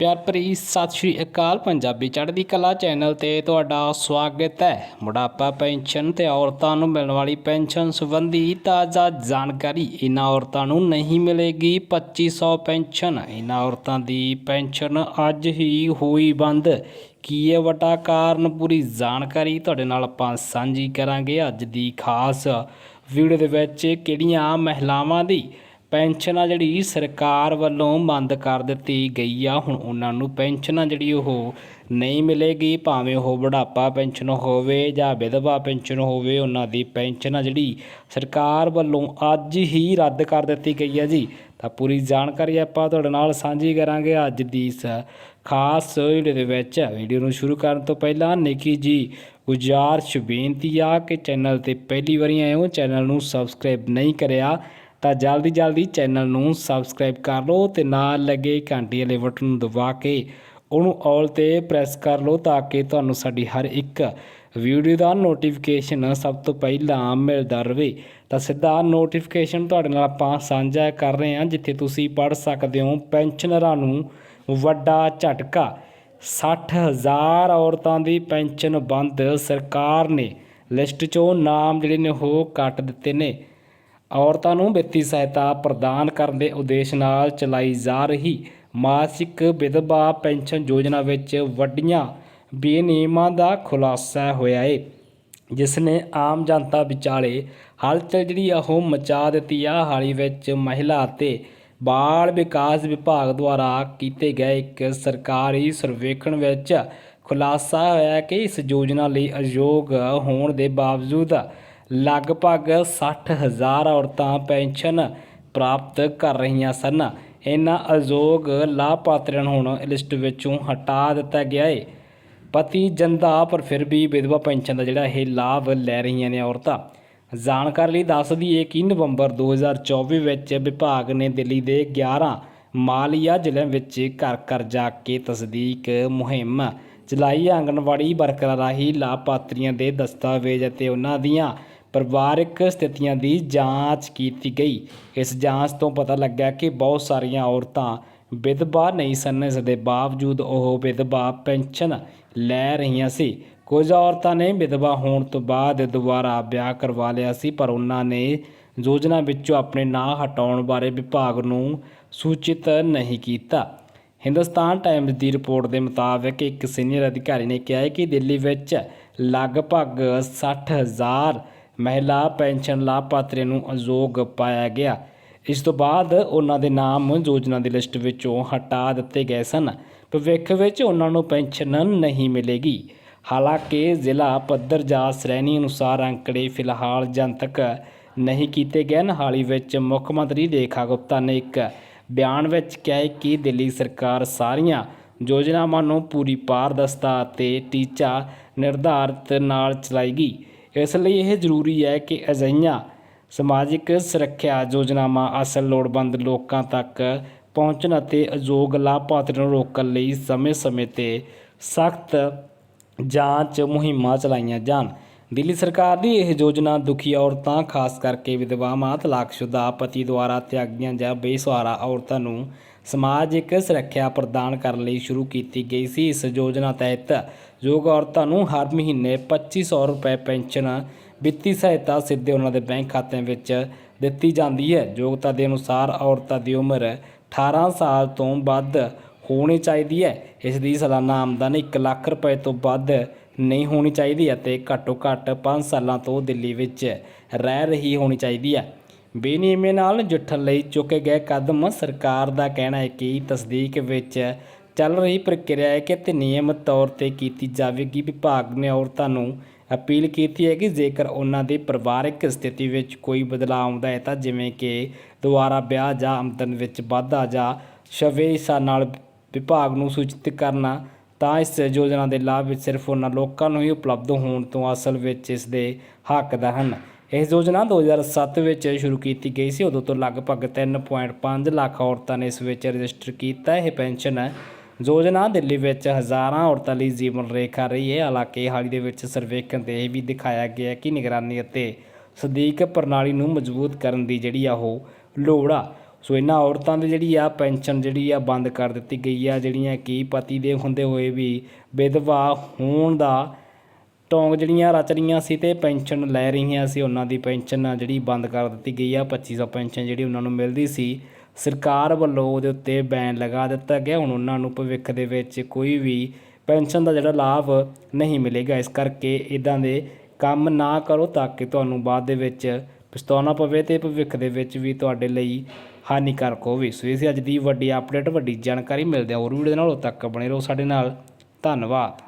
ਪਿਆਰ ਭਰੀ ਸਤਿ ਸ਼੍ਰੀ ਅਕਾਲ। ਪੰਜਾਬੀ ਚੜ੍ਹਦੀ ਕਲਾ ਚੈਨਲ ਤੇ ਤੁਹਾਡਾ ਸਵਾਗਤ ਹੈ। ਬੁਢਾਪਾ ਪੈਨਸ਼ਨ ਤੇ ਔਰਤਾਂ ਨੂੰ ਮਿਲਣ ਵਾਲੀ ਪੈਨਸ਼ਨ ਸੰਬੰਧੀ ਤਾਜ਼ਾ ਜਾਣਕਾਰੀ। ਇਹਨਾਂ ਔਰਤਾਂ ਨੂੰ ਨਹੀਂ ਮਿਲੇਗੀ 2500 ਪੈਨਸ਼ਨ। ਇਹਨਾਂ ਔਰਤਾਂ ਦੀ ਪੈਨਸ਼ਨ ਅੱਜ ਹੀ ਹੋਈ ਬੰਦ। ਕੀ ਇਹ ਵਟਾ ਕਾਰਨ? ਪੂਰੀ ਜਾਣਕਾਰੀ ਤੁਹਾਡੇ ਨਾਲ ਆਪਾਂ ਸਾਂਝੀ ਕਰਾਂਗੇ ਅੱਜ ਦੀ ਖਾਸ ਵੀਡੀਓ ਦੇ ਵਿੱਚ ਕਿਹੜੀਆਂ ਮਹਿਲਾਵਾਂ ਦੀ ਪੈਨਸ਼ਨ ਆ ਜਿਹੜੀ ਸਰਕਾਰ ਵੱਲੋਂ ਬੰਦ ਕਰ ਦਿੱਤੀ ਗਈ ਆ, ਹੁਣ ਉਹਨਾਂ ਨੂੰ ਪੈਨਸ਼ਨ ਆ ਜਿਹੜੀ ਉਹ ਨਹੀਂ ਮਿਲੇਗੀ, ਭਾਵੇਂ ਉਹ ਬੁਢਾਪਾ ਪੈਨਸ਼ਨ ਹੋਵੇ ਜਾਂ ਵਿਧਵਾ ਪੈਨਸ਼ਨ ਹੋਵੇ, ਉਹਨਾਂ ਦੀ ਪੈਨਸ਼ਨ ਆ ਜਿਹੜੀ ਸਰਕਾਰ ਵੱਲੋਂ ਅੱਜ ਹੀ ਰੱਦ ਕਰ ਦਿੱਤੀ ਗਈ ਆ ਜੀ। ਤਾਂ ਪੂਰੀ ਜਾਣਕਾਰੀ ਆਪਾਂ ਤੁਹਾਡੇ ਨਾਲ ਸਾਂਝੀ ਕਰਾਂਗੇ ਅੱਜ ਦੀ ਇਸ ਖਾਸ ਵੀਡੀਓ ਦੇ ਵਿੱਚ। ਵੀਡੀਓ ਨੂੰ ਸ਼ੁਰੂ ਕਰਨ ਤੋਂ ਪਹਿਲਾਂ ਨਿੱਕੀ ਜੀ ਗੁਜ਼ਾਰਸ਼ ਬੇਨਤੀ ਆ ਕਿ ਚੈਨਲ ਤੇ ਪਹਿਲੀ ਵਾਰੀ ਆਏ ਹੋ, ਚੈਨਲ ਨੂੰ ਸਬਸਕ੍ਰਾਈਬ ਨਹੀਂ ਕਰਿਆ ਤਾਂ ਜਲਦੀ ਜਲਦੀ ਚੈਨਲ ਨੂੰ ਸਬਸਕ੍ਰਾਈਬ ਕਰ ਲਓ ਤੇ ਨਾਲ ਲੱਗੇ ਘੰਟੀ ਵਾਲੇ ਬਟਨ ਨੂੰ ਦਬਾ ਕੇ ਉਹਨੂੰ ਆਲ ਤੇ ਪ੍ਰੈਸ ਕਰ ਲਓ ਤਾਂ ਕਿ ਤੁਹਾਨੂੰ ਸਾਡੀ ਹਰ ਇੱਕ ਵੀਡੀਓ ਦਾ ਨੋਟੀਫਿਕੇਸ਼ਨ ਸਭ ਤੋਂ ਪਹਿਲਾਂ ਮਿਲਦਾ ਰਹੇ ਤਾਂ ਸਿੱਧਾ ਨੋਟੀਫਿਕੇਸ਼ਨ ਤੁਹਾਡੇ ਨਾਲ ਆਪਾਂ ਸਾਂਝਾ ਕਰ ਰਹੇ ਹਾਂ, ਜਿੱਥੇ ਤੁਸੀਂ ਪੜ੍ਹ ਸਕਦੇ ਹੋ। ਪੈਨਸ਼ਨਰਾਂ ਨੂੰ ਵੱਡਾ ਝਟਕਾ। 60000 ਔਰਤਾਂ ਦੀ ਪੈਨਸ਼ਨ ਬੰਦ ਸਰਕਾਰ ਨੇ। ਲਿਸਟ 'ਚੋਂ ਨਾਮ ਜਿਹੜੇ ਨੇ ਉਹ ਕੱਟ ਦਿੱਤੇ ਨੇ। ਔਰਤਾਂ ਨੂੰ ਵਿੱਤੀ ਸਹਾਇਤਾ ਪ੍ਰਦਾਨ ਕਰਨ ਦੇ ਉਦੇਸ਼ ਨਾਲ ਚਲਾਈ ਜਾ ਰਹੀ ਮਾਸਿਕ ਵਿਧਵਾ ਪੈਨਸ਼ਨ ਯੋਜਨਾ ਵਿੱਚ ਵੱਡੀਆਂ ਬੇਨਿਯਮਾਂ ਦਾ ਖੁਲਾਸਾ ਹੋਇਆ ਹੈ ਜਿਸ ਨੇ ਆਮ ਜਨਤਾ ਵਿਚਾਲੇ ਹਲਚਲ ਜਿਹੜੀ ਆ ਉਹ ਮਚਾ ਦਿੱਤੀ ਆ। ਹਾਲ ਹੀ ਵਿੱਚ ਮਹਿਲਾ ਅਤੇ ਬਾਲ ਵਿਕਾਸ ਵਿਭਾਗ ਦੁਆਰਾ ਕੀਤੇ ਗਏ ਇੱਕ ਸਰਕਾਰੀ ਸਰਵੇਖਣ ਵਿੱਚ ਖੁਲਾਸਾ ਹੋਇਆ ਕਿ ਇਸ ਯੋਜਨਾ ਲਈ ਅਯੋਗ ਹੋਣ ਦੇ ਬਾਵਜੂਦ ਲਗਭਗ 60000 ਔਰਤਾਂ ਪੈਨਸ਼ਨ ਪ੍ਰਾਪਤ ਕਰ ਰਹੀਆਂ ਸਨ। ਇਹਨਾਂ ਅਯੋਗ ਲਾਭਪਾਤਰੀਆਂ ਨੂੰ ਹੁਣ ਲਿਸਟ ਵਿੱਚੋਂ ਹਟਾ ਦਿੱਤਾ ਗਿਆ ਹੈ ਪਤੀ ਜੰਦਾ ਪਰ ਫਿਰ ਵੀ ਵਿਧਵਾ ਪੈਨਸ਼ਨ ਦਾ ਜਿਹੜਾ ਇਹ ਲਾਭ ਲੈ ਰਹੀਆਂ ਨੇ ਔਰਤਾਂ। ਜਾਣਕਾਰੀ ਲਈ ਦੱਸ ਦਈਏ ਕਿ ਨਵੰਬਰ 2024 ਵਿੱਚ ਵਿਭਾਗ ਨੇ ਦਿੱਲੀ ਦੇ 11 ਮਾਲੀਆ ਜ਼ਿਲ੍ਹਿਆਂ ਵਿੱਚ ਘਰ ਘਰ ਜਾ ਕੇ ਤਸਦੀਕ ਮੁਹਿੰਮ ਚਲਾਈ। ਆਂਗਣਵਾੜੀ ਵਰਕਰਾਂ ਰਾਹੀਂ ਲਾਭਪਾਤਰੀਆਂ ਦੇ ਦਸਤਾਵੇਜ਼ ਅਤੇ ਉਹਨਾਂ ਦੀਆਂ ਪਰਿਵਾਰਕ ਸਥਿਤੀਆਂ ਦੀ ਜਾਂਚ ਕੀਤੀ ਗਈ। ਇਸ ਜਾਂਚ ਤੋਂ ਪਤਾ ਲੱਗਾ ਕਿ ਬਹੁਤ ਸਾਰੀਆਂ ਔਰਤਾਂ ਵਿਧਵਾ ਨਹੀਂ ਸਨ। ਇਸ ਦੇ ਬਾਵਜੂਦ ਉਹ ਵਿਧਵਾ ਪੈਨਸ਼ਨ ਲੈ ਰਹੀਆਂ ਸੀ। ਕੁਝ ਔਰਤਾਂ ਨੇ ਵਿਧਵਾ ਹੋਣ ਤੋਂ ਬਾਅਦ ਦੁਬਾਰਾ ਵਿਆਹ ਕਰਵਾ ਲਿਆ ਸੀ, ਪਰ ਉਹਨਾਂ ਨੇ ਯੋਜਨਾ ਵਿੱਚੋਂ ਆਪਣੇ ਨਾਂ ਹਟਾਉਣ ਬਾਰੇ ਵਿਭਾਗ ਨੂੰ ਸੂਚਿਤ ਨਹੀਂ ਕੀਤਾ। ਹਿੰਦੁਸਤਾਨ ਟਾਈਮਜ਼ ਦੀ ਰਿਪੋਰਟ ਦੇ ਮੁਤਾਬਕ ਇੱਕ ਸੀਨੀਅਰ ਅਧਿਕਾਰੀ ਨੇ ਕਿਹਾ ਹੈ ਕਿ ਦਿੱਲੀ ਵਿੱਚ ਲਗਭਗ 60000 ਮਹਿਲਾ ਪੈਨਸ਼ਨ ਲਾਭਪਾਤਰੀ ਨੂੰ ਅਯੋਗ ਪਾਇਆ ਗਿਆ। ਇਸ ਤੋਂ ਬਾਅਦ ਉਹਨਾਂ ਦੇ ਨਾਮ ਯੋਜਨਾ ਦੀ ਲਿਸਟ ਵਿੱਚੋਂ ਹਟਾ ਦਿੱਤੇ ਗਏ ਸਨ। ਭਵਿੱਖ ਵਿੱਚ ਉਹਨਾਂ ਨੂੰ ਪੈਨਸ਼ਨ ਨਹੀਂ ਮਿਲੇਗੀ। ਹਾਲਾਂਕਿ ਜ਼ਿਲ੍ਹਾ ਪੱਧਰ ਜਾਂ ਸ਼੍ਰੇਣੀ ਅਨੁਸਾਰ ਅੰਕੜੇ ਫਿਲਹਾਲ ਜਨਤਕ ਨਹੀਂ ਕੀਤੇ ਗਏ ਹਨ। ਹਾਲ ਹੀ ਵਿੱਚ ਮੁੱਖ ਮੰਤਰੀ ਰੇਖਾ ਗੁਪਤਾ ਨੇ ਇੱਕ ਬਿਆਨ ਵਿੱਚ ਕਿਹਾ ਕਿ ਦਿੱਲੀ ਸਰਕਾਰ ਸਾਰੀਆਂ ਯੋਜਨਾਵਾਂ ਨੂੰ ਪੂਰੀ ਪਾਰਦਰਸ਼ਤਾ ਅਤੇ ਟੀਚਾ ਨਿਰਧਾਰਤ ਨਾਲ ਚਲਾਏਗੀ। ਇਸ ਲਈ ਇਹ ਜ਼ਰੂਰੀ ਹੈ ਕਿ ਅਜਿਹੀਆਂ ਸਮਾਜਿਕ ਸੁਰੱਖਿਆ ਯੋਜਨਾਵਾਂ ਅਸਲ ਲੋੜਵੰਦ ਲੋਕਾਂ ਤੱਕ ਪਹੁੰਚਣ ਅਤੇ ਅਯੋਗ ਲਾਭਪਾਤਰੀਆਂ ਨੂੰ ਰੋਕਣ ਲਈ ਸਮੇਂ-ਸਮੇਂ ਤੇ ਸਖਤ ਜਾਂਚ ਮੁਹਿੰਮਾਂ ਚਲਾਈਆਂ ਜਾਣ। ਦਿੱਲੀ ਸਰਕਾਰ ਦੀ ਇਹ ਯੋਜਨਾ ਦੁਖੀ ਔਰਤਾਂ, ਖਾਸ ਕਰਕੇ ਵਿਧਵਾਵਾਂ ਤਲਾਕਸ਼ੁਦਾ ਪਤੀ ਦੁਆਰਾ ਤਿਆਗੀਆਂ ਜਾਂ ਬੇਸਹਾਰਾ ਔਰਤਾਂ ਨੂੰ ਸਮਾਜਿਕ ਸੁਰੱਖਿਆ ਪ੍ਰਦਾਨ ਕਰਨ ਲਈ ਸ਼ੁਰੂ ਕੀਤੀ ਗਈ ਸੀ। ਇਸ ਯੋਜਨਾ ਤਹਿਤ ਯੋਗ ਔਰਤਾਂ ਨੂੰ ਹਰ ਮਹੀਨੇ 2500 ਰੁਪਏ ਪੈਨਸ਼ਨ ਵਿੱਤੀ ਸਹਾਇਤਾ ਸਿੱਧੇ ਉਹਨਾਂ ਦੇ ਬੈਂਕ ਖਾਤਿਆਂ ਵਿੱਚ ਦਿੱਤੀ ਜਾਂਦੀ ਹੈ। ਯੋਗਤਾ ਦੇ ਅਨੁਸਾਰ ਔਰਤਾਂ ਦੀ ਉਮਰ 18 ਸਾਲ ਤੋਂ ਵੱਧ ਹੋਣੀ ਚਾਹੀਦੀ ਹੈ। ਇਸ ਦੀ ਸਾਲਾਨਾ ਆਮਦਨ 1 ਲੱਖ ਰੁਪਏ ਤੋਂ ਵੱਧ ਨਹੀਂ ਹੋਣੀ ਚਾਹੀਦੀ ਅਤੇ ਘੱਟੋ ਘੱਟ 5 ਸਾਲਾਂ ਤੋਂ ਦਿੱਲੀ ਵਿੱਚ ਰਹਿ ਰਹੀ ਹੋਣੀ ਚਾਹੀਦੀ ਹੈ। ਬੇਨਿਯਮੇ ਨਾਲ ਨਜਿੱਠਣ ਲਈ ਚੁੱਕੇ ਗਏ ਕਦਮ ਸਰਕਾਰ ਦਾ ਕਹਿਣਾ ਹੈ ਕਿ ਤਸਦੀਕ ਵਿੱਚ ਚੱਲ ਰਹੀ ਪ੍ਰਕਿਰਿਆ ਹੈ ਕਿ ਤੇ ਨਿਯਮਿਤ ਤੌਰ ਤੇ ਕੀਤੀ ਜਾਵੇਗੀ। ਵਿਭਾਗ ਨੇ ਔਰਤਾਂ ਨੂੰ ਅਪੀਲ ਕੀਤੀ ਹੈ ਕਿ ਜੇਕਰ ਉਹਨਾਂ ਦੀ ਪਰਿਵਾਰਕ ਸਥਿਤੀ ਵਿੱਚ ਕੋਈ ਬਦਲਾਅ ਆਉਂਦਾ ਹੈ ਤਾਂ ਜਿਵੇਂ ਕਿ ਦੁਬਾਰਾ ਵਿਆਹ ਜਾਂ ਆਮਦਨ ਵਿੱਚ ਵਾਧਾ ਜਾਂ ਸ਼ਵੇ ਹਿੱਸਾ ਨਾਲ ਵਿਭਾਗ ਨੂੰ ਸੂਚਿਤ ਕਰਨਾ, ਤਾਂ ਇਸ ਯੋਜਨਾ ਦੇ ਲਾਭ ਵਿੱਚ ਸਿਰਫ ਉਹਨਾਂ ਲੋਕਾਂ ਨੂੰ ਹੀ ਉਪਲਬਧ ਹੋਣ ਤੋਂ ਅਸਲ ਵਿੱਚ ਇਸ ਦੇ ਹੱਕਦਾਰ ਹਨ। ਇਹ ਯੋਜਨਾ 2007 ਵਿੱਚ ਸ਼ੁਰੂ ਕੀਤੀ ਗਈ ਸੀ। ਉਦੋਂ ਤੋਂ ਲਗਭਗ 3.5 ਲੱਖ ਔਰਤਾਂ ਨੇ ਇਸ ਵਿੱਚ ਰਜਿਸਟਰ ਕੀਤਾ। ਇਹ ਪੈਨਸ਼ਨ ਯੋਜਨਾ ਦਿੱਲੀ ਵਿੱਚ ਹਜ਼ਾਰਾਂ ਔਰਤਾਂ ਲਈ ਜੀਵਨ ਰੇਖਾ ਰਹੀ ਹੈ। ਹਾਲਾਂਕਿ ਹਾਲ ਹੀ ਦੇ ਵਿੱਚ ਸਰਵੇਖਣ ਤੇ ਇਹ ਵੀ ਦਿਖਾਇਆ ਗਿਆ ਕਿ ਨਿਗਰਾਨੀ ਅਤੇ ਸਦੀਕ ਪ੍ਰਣਾਲੀ ਨੂੰ ਮਜ਼ਬੂਤ ਕਰਨ ਦੀ ਜਿਹੜੀ ਆ ਉਹ ਲੋੜ ਆ। ਸੋ ਇਹਨਾਂ ਔਰਤਾਂ ਦੀ ਜਿਹੜੀ ਆ ਪੈਨਸ਼ਨ ਜਿਹੜੀ ਆ ਬੰਦ ਕਰ ਦਿੱਤੀ ਗਈ ਆ, ਜਿਹੜੀਆਂ ਕਿ ਪਤੀ ਦੇ ਹੁੰਦੇ ਹੋਏ ਵੀ ਵਿਧਵਾ ਹੋਣ ਦਾ ਟੌਂਗ ਜਿਹੜੀਆਂ ਰਚ ਰਹੀਆਂ ਸੀ ਤੇ ਪੈਨਸ਼ਨ ਲੈ ਰਹੀਆਂ ਸੀ, ਉਹਨਾਂ ਦੀ ਪੈਨਸ਼ਨ ਜਿਹੜੀ ਬੰਦ ਕਰ ਦਿੱਤੀ ਗਈ ਆ। 2500 ਪੈਨਸ਼ਨ ਜਿਹੜੀ ਉਹਨਾਂ ਨੂੰ ਮਿਲਦੀ ਸੀ। ਸਰਕਾਰ ਵੱਲੋਂ ਉਹਦੇ ਉੱਤੇ ਬੈਨ ਲਗਾ ਦਿੱਤਾ ਗਿਆ। ਹੁਣ ਉਹਨਾਂ ਨੂੰ ਭਵਿੱਖ ਦੇ ਵਿੱਚ ਕੋਈ ਵੀ ਪੈਨਸ਼ਨ ਦਾ ਜਿਹੜਾ ਲਾਭ ਨਹੀਂ ਮਿਲੇਗਾ। ਇਸ ਕਰਕੇ ਇਦਾਂ ਦੇ ਕੰਮ ਨਾ ਕਰੋ ਤਾਂ ਕਿ ਤੁਹਾਨੂੰ ਬਾਅਦ ਦੇ ਵਿੱਚ ਪਛਤਾਉਣਾ ਪਵੇ ਤੇ ਭਵਿੱਖ ਦੇ ਵਿੱਚ ਵੀ ਤੁਹਾਡੇ ਲਈ ਹਾਨੀਕਾਰਕ ਹੋਵੇ। ਸੋ ਇਹ ਸੀ ਅੱਜ ਦੀ ਵੱਡੀ ਅਪਡੇਟ ਵੱਡੀ ਜਾਣਕਾਰੀ ਮਿਲਦੇ ਆ। ਹੋਰ ਵੀਡੀਓ ਦੇ ਨਾਲ ਉਦੋਂ ਤੱਕ ਬਣੇ ਰਹੋ। ਸਾਡੇ ਨਾਲ, ਧੰਨਵਾਦ।